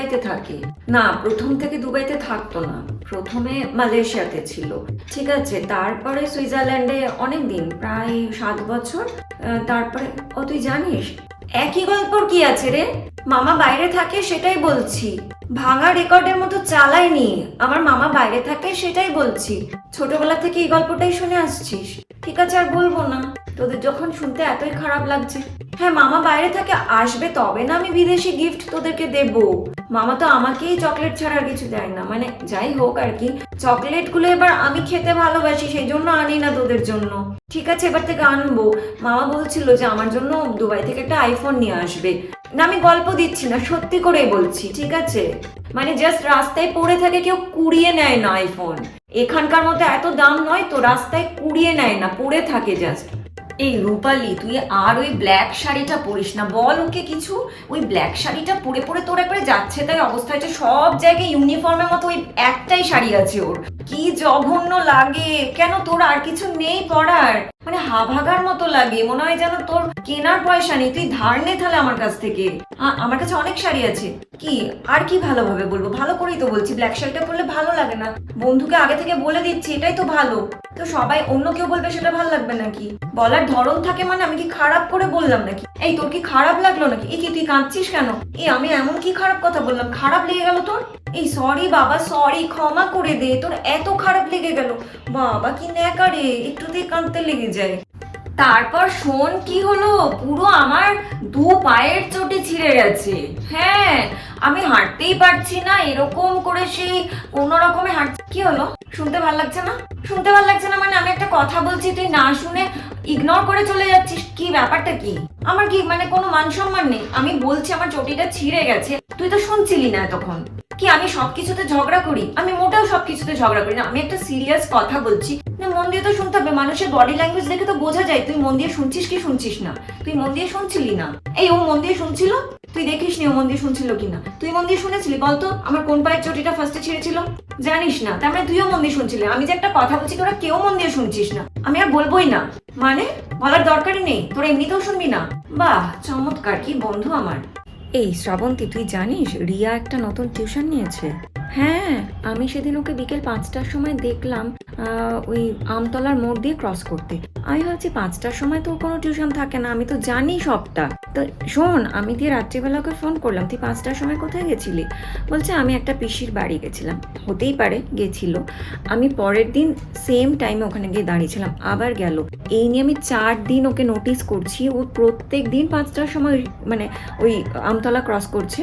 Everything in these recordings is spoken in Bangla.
দুবাইতে থাকে। না, প্রথম থেকে দুবাইতে থাকতো না। প্রথমে মালয়েশিয়াতে ছিল। ঠিক আছে, তারপরে সুইজারল্যান্ডে অনেক দিন প্রায় সাত বছর। তারপরে, ও তুই জানিস? একই গল্পর কি আছে রে? মামা বাইরে থাকে সেটাই বলছি। ভাঙা রেকর্ডের মতো চালাইনি আমার মামা বাইরে থাকে সেটাই বলছি। ছোটবেলা থেকে এই গল্পটাই শুনে আসছিস। ঠিক আছে, আর বলব না। তোদের যখন শুনতে এতই খারাপ লাগছে। হ্যাঁ মামা বাইরে থাকে, আসবে তবে না আমি বিদেশি গিফট তোদেরকে দেব। মামা তো আমাকেই চকলেট ছাড়া আর কিছু দেয় না। মানে যাই হোক আর কি চকলেটগুলো এবার আমি খেতে ভালোবাসি সেই জন্য আনি না তোদের জন্য। ঠিক আছে, এবার থেকে আনব। মামা বলছিল যে আমার জন্য দুবাই থেকে একটা আইফোন নিয়ে আসবে। না, আমি গল্প দিচ্ছি না, সত্যি করেই বলছি, ঠিক আছে? মানে জাস্ট রাস্তায় পড়ে থাকে কেউ কুড়িয়ে নেয় না আইফোন এখানকার মতো এত দাম নয় তো, রাস্তায় কুড়িয়ে নেয় না, পড়ে থাকে জাস্ট এই রূপালি, তুই আর ওই ব্ল্যাক শাড়িটা পরিস না, বল ওকে কিছু। ওই ব্ল্যাক শাড়িটা পরে পরে তোর একবারে যাচ্ছে তাই অবস্থা হচ্ছে সব জায়গায় ইউনিফর্মের মতো ওই একটাই শাড়ি আছে ওর। কি জঘন্য লাগে। কেন তোর আর কিছু নেই পরার মানে হাভাগার মতো লাগে, মনে হয় যেন তোর কেনার পয়সা নেই, তুই ধার নে তাহলে আমার কাছ থেকে। আমার কাছে অনেক শাড়ি আছে। কি, আর কি ভালোভাবে বলব? ভালো করেই তো বলছি ব্ল্যাক শাড়িটা পরলে ভালো লাগে না। বন্ধুকে আগে থেকে বলে দিচ্ছি, এটাই তো ভালো। তো সবাই অন্য কেউ বলবে সেটা ভালো লাগবে নাকি? বলার ধরন থাকে মানে আমি কি খারাপ করে বললাম নাকি? এই, তোর কি খারাপ লাগল নাকি? এই কি, তুই কাঁদছিস কেন? এই আমি এমন কি খারাপ কথা বললাম? খারাপ লেগে গেল তোর? এই সরি বাবা সরি ক্ষমা করে দে, তোর এত খারাপ লেগে গেল। বাবা, কি ন্যাকা রে, একটুতেই কাঁদতে লেগে যায়। তারপর শোন কি হলো? পুরো আমার দু পায়ের চোটে ছিঁড়ে গেছে। হ্যাঁ আমি হাঁটতেই পারছি না, এরকম করে সেই কোনো রকমে হাঁটছি কি হলো? শুনতে ভালো লাগছে না? শুনতে ভালো লাগছে না মানে আমি একটা কথা বলছি, তুই না শুনে ইগনোর করে চলে যাচ্ছিস। কি ব্যাপারটা কি? আমার কি মানে কোনো মান সম্মান নেই? আমি বলছি আমার চটিটা ছিঁড়ে গেছে। তুই তো শুনছিলি না তখন কি আমি সবকিছুতে ঝগড়া করি? আমি মোটেও সবকিছুতে ঝগড়া করি না। আমি একটা সিরিয়াস কথা বলছি। না মন দিয়ে তো শুনতে হবে। মানুষের বডি ল্যাঙ্গুয়েজ দেখে তো বোঝা যায়। তুই মন দিয়ে শুনছিস কি শুনছিস না? তুই মন দিয়ে শুনছিলি না? এই, ও মন দিয়ে শুনছিল? তুই দেখিস নি ও মন দিয়ে শুনছিল কিনা? তুই মন দিয়ে শুনেছিলি? বলতো, আমার কোন পায়ের চটিটা ফার্স্টে ছিঁড়েছিল? জানিস না। তার মানে তুইও মন দিয়ে শুনছিলি আমি যে একটা কথা বলছি, তোরা কেউ মন দিয়ে শুনছিস না। আমি আর বলবোই না। মানে? বলার দরকারই নেই। তোরা এমনিতেও শুনবি না? বাহ, চমৎকার। কি বন্ধু আমার। এই শ্রাবন্তী তুই জানিস রিয়া একটা নতুন টিউশন নিয়েছে। হ্যাঁ আমি সেদিন ওকে বিকেল পাঁচটার সময় দেখলাম ওই আমতলার মোড় দিয়ে ক্রস করতে। আমি ভাবছি পাঁচটার সময় তো কোনো টিউশন থাকে না, আমি তো জানি সবটা। তো শোন, আমি দিয়ে রাত্রিবেলা ওকে ফোন করলাম, তুই পাঁচটার সময় কোথায় গেছিলি? বলছে, আমি একটা পিসির বাড়ি গেছিলাম। হতেই পারে, গেছিল। আমি পরের দিন সেম টাইমে ওখানে গিয়ে দাঁড়িয়েছিলাম, আবার গেল। এই নিয়ে আমি চার দিন ওকে নোটিস করছি, ও প্রত্যেক দিন পাঁচটার সময় মানে ওই আমতলা ক্রস করছে,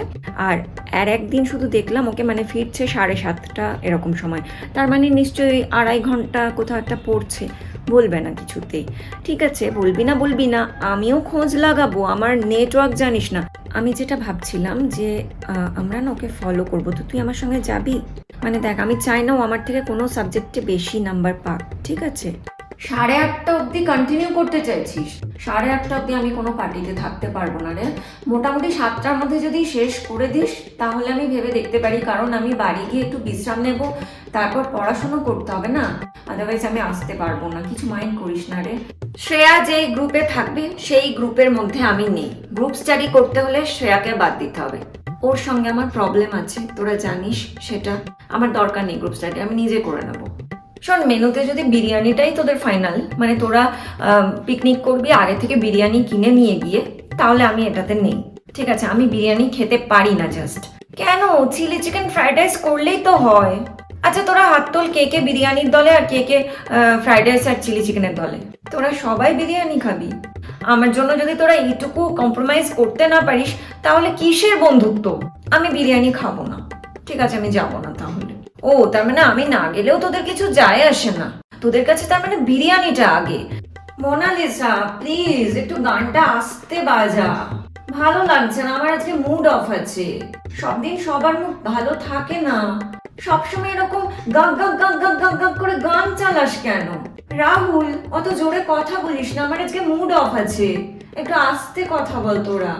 আর আর একদিন শুধু দেখলাম ওকে মানে ফিরছে সাড়ে সাতটা এরকম সময়। তার মানে নিশ্চয়ই আড়াই ঘণ্টা কোথাও একটা পড়ছে। বলবে না কিছুতেই। ঠিক আছে, বলবি না বলবি না, আমিও খোঁজ লাগাবো, আমার নেটওয়ার্ক জানিস না। আমি যেটা ভাবছিলাম যে আমরা না ওকে ফলো করব, তো তুই আমার সঙ্গে যাবি? মানে দেখ, আমি চাই না ও আমার থেকে কোনো সাবজেক্টে বেশি নাম্বার পাক, ঠিক আছে? সাড়ে আটটা অবধি কন্টিনিউ করতে চাইছিস। সাড়ে আটটা অবধি আমি কোনো পার্টিতে থাকতে পারব না রে। মোটামুটি সাতটার মধ্যে যদি শেষ করে দিস, তাহলে আমি ভেবে দেখতে পারি। কারণ আমি বাড়ি গিয়ে একটু বিশ্রাম নেব, তারপর পড়াশোনা করতে হবে না? আদারওয়াইজ আমি আসতে পারব না। কিছু মাইন্ড করিস না রে। শ্রেয়া যেই গ্রুপে থাকবে, সেই গ্রুপের মধ্যে আমি নেই। গ্রুপ স্টাডি করতে হলে শ্রেয়াকে বাদ দিতে হবে। ওর সঙ্গে আমার প্রবলেম আছে। তোরা জানিস সেটা। আমার দরকার নেই গ্রুপ স্টাডি আমি নিজে করে নেব। শোন, মেনুতে যদি বিরিয়ানিটাই তোদের ফাইনাল মানে তোরা পিকনিক করবি, আগে থেকে বিরিয়ানি কিনে নিয়ে গিয়ে, তাহলে আমি এটাতে নেই। ঠিক আছে, আমি বিরিয়ানি খেতে পারি না জাস্ট কেন? চিলি চিকেন ফ্রাইড রাইস করলেই তো হয়। আচ্ছা তোরা হাত তোল কে কে বিরিয়ানির দলে আর কে কে ফ্রাইড রাইস আর চিলি চিকেনের দলে। তোরা সবাই বিরিয়ানি খাবি। আমার জন্য যদি তোরা এইটুকু কম্প্রোমাইজ করতে না পারিস, তাহলে কিসের বন্ধুত্ব? আমি বিরিয়ানি খাব না। ঠিক আছে, আমি যাব না তাহলে। ও, তার মানে আমি না গেলেও তোদের কিছু যায় আসে না। তোদের কাছে তার মানে বিরিয়ানিটা আগে। মোনালিসা, প্লিজ, একটু গানটা আসতে বাজা। ভালো লাগছে না, আমার আজকে মুড অফ আছে। সব দিন সবার মুড ভালো থাকে না। সবসময় এরকম গাক গাক গাক গাক গাক গাক করে গান চালাস কেন? রাহুল, অত জোরে কথা বলিস না, আমার আজকে মুড অফ আছে। একটু আস্তে কথা বল তোরা।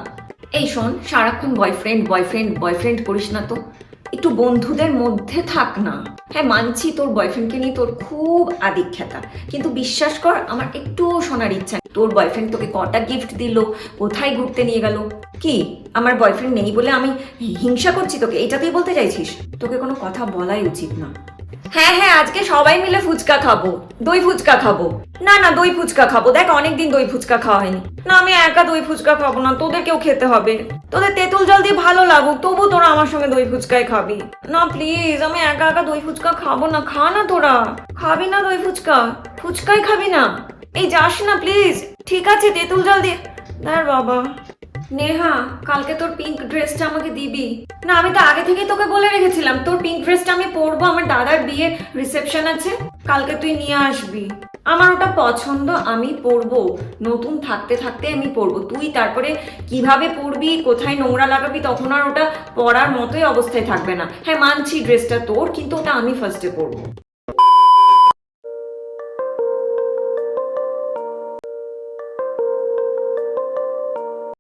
এই শোন, সারাক্ষণ বয়ফ্রেন্ড বয়ফ্রেন্ড বয়ফ্রেন্ড করিস না তো। একটু বন্ধুদের মধ্যে থাক না। হ্যাঁ মানছি তোর বয়ফ্রেন্ডকে নিয়ে তোর খুব আদিক্ষেতা কিন্তু বিশ্বাস কর, আমার একটুও শোনার ইচ্ছা। তোর বয়ফ্রেন্ড তোকে কটা গিফট দিল, কোথায় ঘুরতে নিয়ে গেল? কি? আমার বয়ফ্রেন্ড নেই বলে আমি হিংসা করছি তোকে? এটাতেই বলতে চাইছিস? তোকে কোনো কথা বলাই উচিত না। হ্যাঁ হ্যাঁ আজকে সবাই মিলে ফুচকা খাব। দই ফুচকা খাব। না না, দই ফুচকা খাব। দেখ, অনেকদিন দই ফুচকা খাওয়া হয়নি। না, আমি একা দই ফুচকা খাব না, তোদেরকেও খেতে হবে। তোদের তেঁতুল জল দিয়ে ভালো লাগুক, তবু তোরা আমার সঙ্গে দই ফুচকাই খাবি। না প্লিজ আমি একা একা দই ফুচকা খাব না, খা না তোরা। খাবি না দই ফুচকা, ফুচকাই খাবি না। এই যাস না প্লিজ ঠিক আছে, তেঁতুল জল দিয়ে বাবা। নেহা, কালকে তোর পিঙ্ক ড্রেসটা আমাকে দিবি। না, আমি তো আগে থেকেই তোকে বলে রেখেছিলাম, তোর পিঙ্ক ড্রেসটা আমি পরবো, আমার দাদার বিয়ে রিসেপশন আছে, কালকে তুই নিয়ে আসবি। আমার ওটা পছন্দ, আমি পরবো। নতুন থাকতে থাকতে আমি পরবো। তুই তারপরে কীভাবে পরবি, কোথায় নোংরা লাগাবি, তখন আর ওটা পরার মতোই অবস্থায় থাকবে না। হ্যাঁ মানছি ড্রেসটা তোর, কিন্তু ওটা আমি ফার্স্টে পরবো।